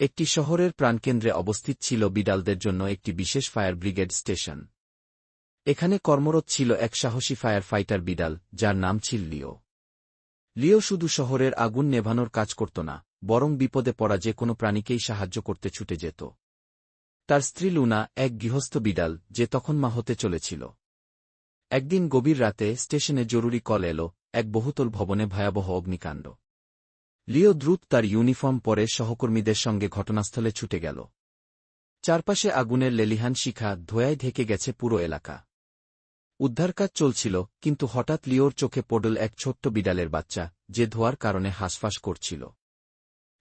একটি শহরের প্রাণকেন্দ্রে অবস্থিত ছিল বিড়ালদের জন্য একটি বিশেষ ফায়ার ব্রিগেড স্টেশন। এখানে কর্মরত ছিল এক সাহসী ফায়ার ফাইটার বিড়াল, যার নাম ছিল লিও। লিও শুধু শহরের আগুন নেভানোর কাজ করত না, বরং বিপদে পড়া যে কোনো প্রাণীকেই সাহায্য করতে ছুটে যেত। তার স্ত্রী লুনা, এক গৃহস্থ বিড়াল, যে তখন মা হতে চলেছিল। একদিন গভীর রাতে স্টেশনে জরুরি কল এলো, এক বহুতল ভবনে ভয়াবহ অগ্নিকাণ্ড। লিও দ্রুত তার ইউনিফর্ম পরে সহকর্মীদের সঙ্গে ঘটনাস্থলে ছুটে গেল। চারপাশে আগুনের লেলিহান শিখা ধোয়ায় ঢেকে গেছে পুরো এলাকা। উদ্ধারকাজ চলছিল, কিন্তু হঠাৎ লিওর চোখে পড়ল এক ছোট্ট বিড়ালের বাচ্চা, যে ধোয়ার কারণে হাঁসফাঁস করছিল।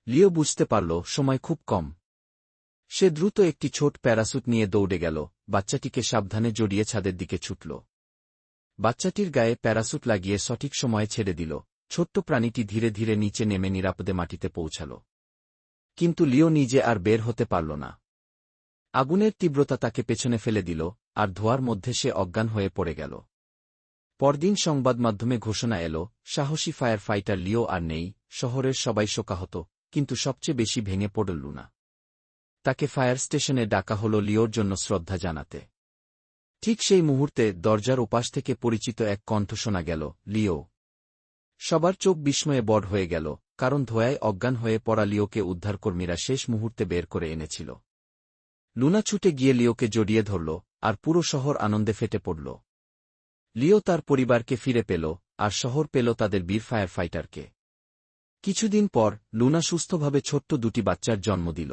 লিও বুঝতে পারল, সময় খুব কম। সে দ্রুত একটি ছোট প্যারাসুট নিয়ে দৌড়ে গেল, বাচ্চাটিকে সাবধানে জড়িয়ে ছাদের দিকে ছুটল। বাচ্চাটির গায়ে প্যারাসুট লাগিয়ে সঠিক সময়ে ছেড়ে দিল। ছোট্ট প্রাণীটি ধীরে ধীরে নিচে নেমে নিরাপদে মাটিতে পৌঁছাল। কিন্তু লিও নিজে আর বের হতে পারল না। আগুনের তীব্রতা তাকে পেছনে ফেলে দিল, আর ধোয়ার মধ্যে সে অজ্ঞান হয়ে পড়ে গেল। পরদিন সংবাদ মাধ্যমে ঘোষণা এল, সাহসী ফায়ার ফাইটার লিও আর নেই, শহরের সবাই শোকাহত, কিন্তু সবচেয়ে বেশি ভেঙে পড়ল লুনা। তাকে ফায়ার স্টেশনে ডাকা হল লিওর জন্য শ্রদ্ধা জানাতে। ঠিক সেই মুহূর্তে দরজার উপাস থেকে পরিচিত এক কণ্ঠ শোনা গেল, লিও সবার চোখ বিস্ময়ে বড় হয়ে গেল, কারণ ধোয়ায় অজ্ঞান হয়ে পড়া লিওকে উদ্ধারকর্মীরা শেষ মুহূর্তে বের করে এনেছিল। লুনা ছুটে গিয়ে লিওকে জড়িয়ে ধরল, আর পুরো শহর আনন্দে ফেটে পড়ল। লিও তার পরিবারকে ফিরে পেল, আর শহর পেল তাদের বীর ফায়ার ফাইটারকে কিছুদিন পর, লুনা সুস্থভাবে ছোট্ট দুটি বাচ্চার জন্ম দিল।